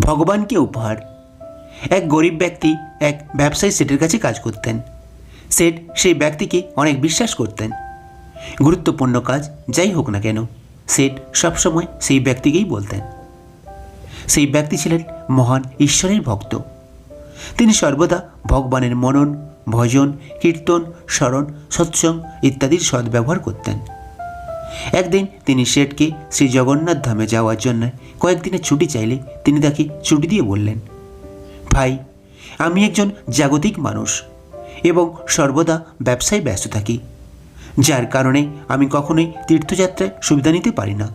ভগবানকে উপহার। এক গরিব ব্যক্তি এক ব্যবসায়ী সেটের কাছে কাজ করতেন। সেট সেই ব্যক্তিকে অনেক বিশ্বাস করতেন। গুরুত্বপূর্ণ কাজ যাই হোক না কেন, সেট সবসময় সেই ব্যক্তিকেই বলতেন। সেই ব্যক্তি ছিলেন মহান ঈশ্বরের ভক্ত। তিনি সর্বদা ভগবানের মনন, ভজন, কীর্তন, স্মরণ, সৎসঙ্গ ইত্যাদির সদ্ব্যবহার করতেন। একদিন তিনি শেঠকে শ্রী জগন্নাথ ধামে যাওয়ার জন্য কয়েকদিনের ছুটি চাইলে তিনি তাকে ছুটি দিয়ে বললেন, ভাই, আমি একজন জাগতিক মানুষ এবং সর্বদা ব্যবসায় ব্যস্ত থাকি, যার কারণে আমি কখনোই তীর্থযাত্রায় সুবিধা নিতে পারি না।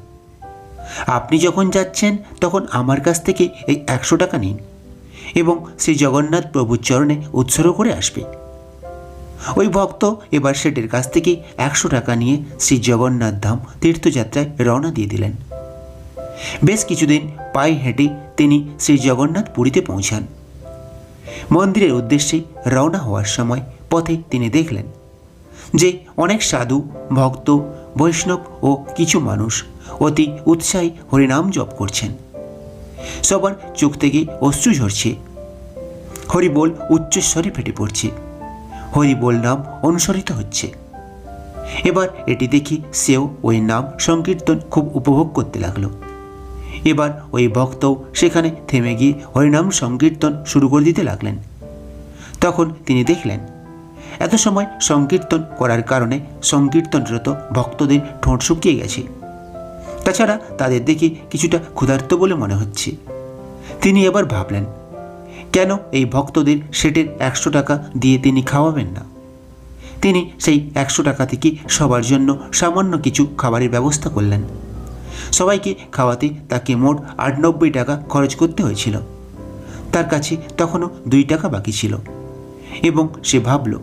আপনি যখন যাচ্ছেন, তখন আমার কাছ থেকে এই একশো টাকা নিন এবং শ্রী জগন্নাথ প্রভুর চরণে উৎসর্গ করে আসবে। ওই ভক্ত এবার শেঠের কাছ থেকে একশো টাকা নিয়ে শ্রী জগন্নাথ ধাম তীর্থযাত্রায় রওনা দিয়ে দিলেন। বেশ কিছুদিন পায়ে হেঁটে তিনি শ্রী জগন্নাথ পুরীতে পৌঁছান। মন্দিরের উদ্দেশ্যে রওনা হওয়ার সময় পথে তিনি দেখলেন যে অনেক সাধু, ভক্ত, বৈষ্ণব ও কিছু মানুষ অতি উৎসাহী হরিনাম জপ করছেন। সবার চোখ থেকে অশ্রু ঝরছে। হরিবোল উচ্চস্বরে ফেটে পড়ছে। হরিবোল নাম অনুসরিত হচ্ছে। এবার এটি দেখি সেও ওই নাম সংকীর্তন খুব উপভোগ করতে লাগল। এবার ওই ভক্তও সেখানে থেমে গিয়ে হরিনাম সংকীর্তন শুরু করে দিতে লাগলেন। তখন তিনি দেখলেন, এত সময় সংকীর্তন করার কারণে সংকীর্তনরত ভক্তদের ঠোঁট শুকিয়ে গেছে। তাছাড়া তাদের দেখে কিছুটা ক্ষুধার্ত বলে মনে হচ্ছে। তিনি এবার ভাবলেন কেন এই ভক্তদের সেটের একশো টাকা দিয়ে তিনি খাওয়াবেন না? তিনি সেই একশো টাকা থেকে সবার জন্য সামান্য কিছু খাবারের ব্যবস্থা করলেন। সবাইকে খাওয়াতে তাকে মোট আটানব্বই টাকা খরচ করতে হয়েছিল। তার কাছে তখনও দুই টাকা বাকি ছিল। এবং সে ভাবল,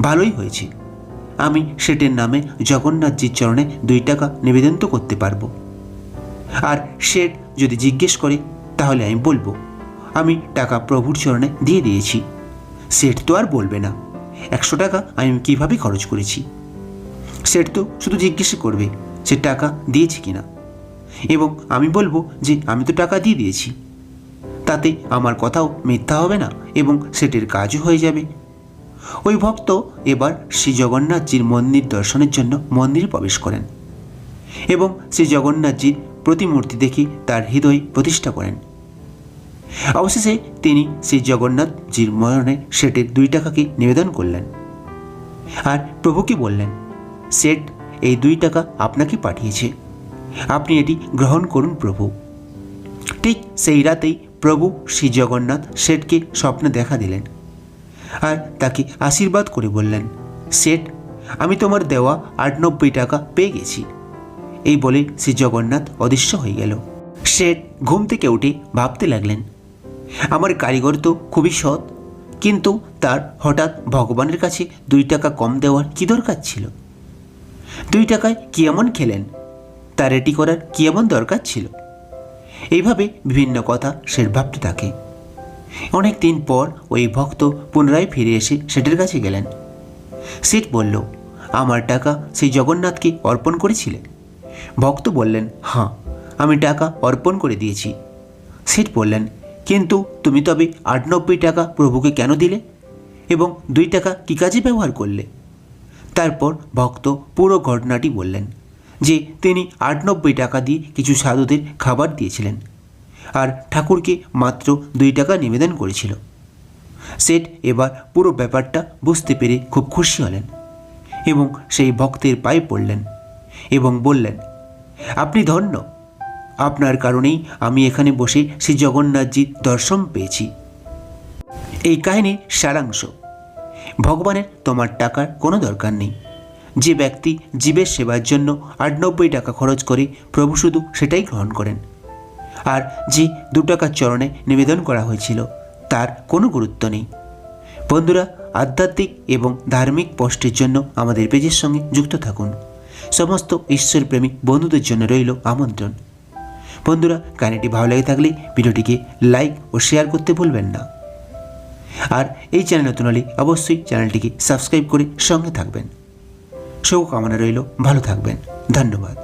ভালোই হয়েছে। আমি সেটের নামে জগন্নাথজির চরণে দুই টাকা নিবেদন তো করতে পারব। আর শেঠ যদি জিজ্ঞেস করে, তাহলে আমি বলব আমি টাকা প্রভুর চরণে দিয়ে দিয়েছি। সেট তো আর বলবে না। একশো টাকা আমি কীভাবে খরচ করেছি? সেট তো শুধু জিজ্ঞেস করবে সে টাকা দিয়েছে কিনা। এবং আমি বলব যে আমি তো টাকা দিয়ে দিয়েছি। তাতে আমার কথাও মিথ্যা হবে না এবং সেটের কাজও হয়ে যাবে। ওই ভক্ত এবার শ্রী জগন্নাথজির মন্দির দর্শনের জন্য মন্দিরে প্রবেশ করেন এবং শ্রী জগন্নাথজির প্রতিমূর্তি দেখে তার হৃদয় প্রতিষ্ঠা করেন। অবশেষে তিনি শ্রী জগন্নাথজির মরণে সেটের দুই টাকাকে নিবেদন করলেন। আর প্রভুকে বললেন সেট এই দুই টাকা আপনাকে পাঠিয়েছে। আপনি এটি গ্রহণ করুন প্রভু। ঠিক সেই রাতেই প্রভু শ্রী জগন্নাথ শেঠকে স্বপ্নে দেখা দিলেন আর তাকে আশীর্বাদ করে বললেন, শেঠ, আমি তোমার দেওয়া আটানব্বই টাকা পেয়ে গেছি। এই বলে শ্রী জগন্নাথ অদৃশ্য হয়ে গেল। শেঠ ঘুম থেকে উঠে ভাবতে লাগলেন আমার কারিগর তো খুবই সৎ, কিন্তু তার হঠাৎ ভগবানের কাছে দুই টাকা কম দেওয়ার কি দরকার ছিল? দুই টাকায় কি এমন খেলেন? তার এটি করার কি এমন দরকার ছিল? এইভাবে বিভিন্ন কথা শেঠ ভাবতে থাকে। অনেক দিন পর ওই ভক্ত পুনরায় ফিরে এসে সেটের কাছে গেলেন। সেট বলল, আমার টাকা সেই জগন্নাথকে অর্পণ করেছিলে? ভক্ত বললেন হাঁ আমি টাকা অর্পণ করে দিয়েছি। সেট বললেন কিন্তু তুমি তবে আটানব্বই টাকা প্রভুকে কেন দিলে? এবং দুই টাকা কী কাজে ব্যবহার করলে? তারপর ভক্ত পুরো ঘটনাটি বললেন, যে তিনি আটানব্বই টাকা দিয়ে কিছু সাধুদের খাবার দিয়েছিলেন আর ঠাকুরকে মাত্র দুই টাকা নিবেদন করেছিল। সেট এবার পুরো ব্যাপারটা বুঝতে পেরে খুব খুশি হলেন এবং সেই ভক্তের পায়ে পড়লেন এবং বললেন, আপনি ধন্য আপনার কারণেই আমি এখানে বসে শ্রী জগন্নাথজির দর্শন পেয়েছি। এই কাহিনীর সারাংশ। ভগবানের তোমার টাকার কোনো দরকার নেই। যে ব্যক্তি জীবের সেবার জন্য আটানব্বই টাকা খরচ করে প্রভু শুধু সেটাই গ্রহণ করেন। আর যে দু টাকার চরণে নিবেদন করা হয়েছিল, তার কোনো গুরুত্ব নেই। বন্ধুরা, আধ্যাত্মিক এবং ধার্মিক পোস্টের জন্য আমাদের পেজের সঙ্গে যুক্ত থাকুন। সমস্ত ঈশ্বরপ্রেমী বন্ধুদের জন্য রইল আমন্ত্রণ। বন্ধুরা, কাহিনিটি ভালো লেগে থাকলে ভিডিওটিকে লাইক ও শেয়ার করতে ভুলবেন না। আর এই চ্যানেল নতুন হলে অবশ্যই চ্যানেলটিকে সাবস্ক্রাইব করে সঙ্গে থাকবেন। শুভকামনা রইল, ভালো থাকবেন, ধন্যবাদ।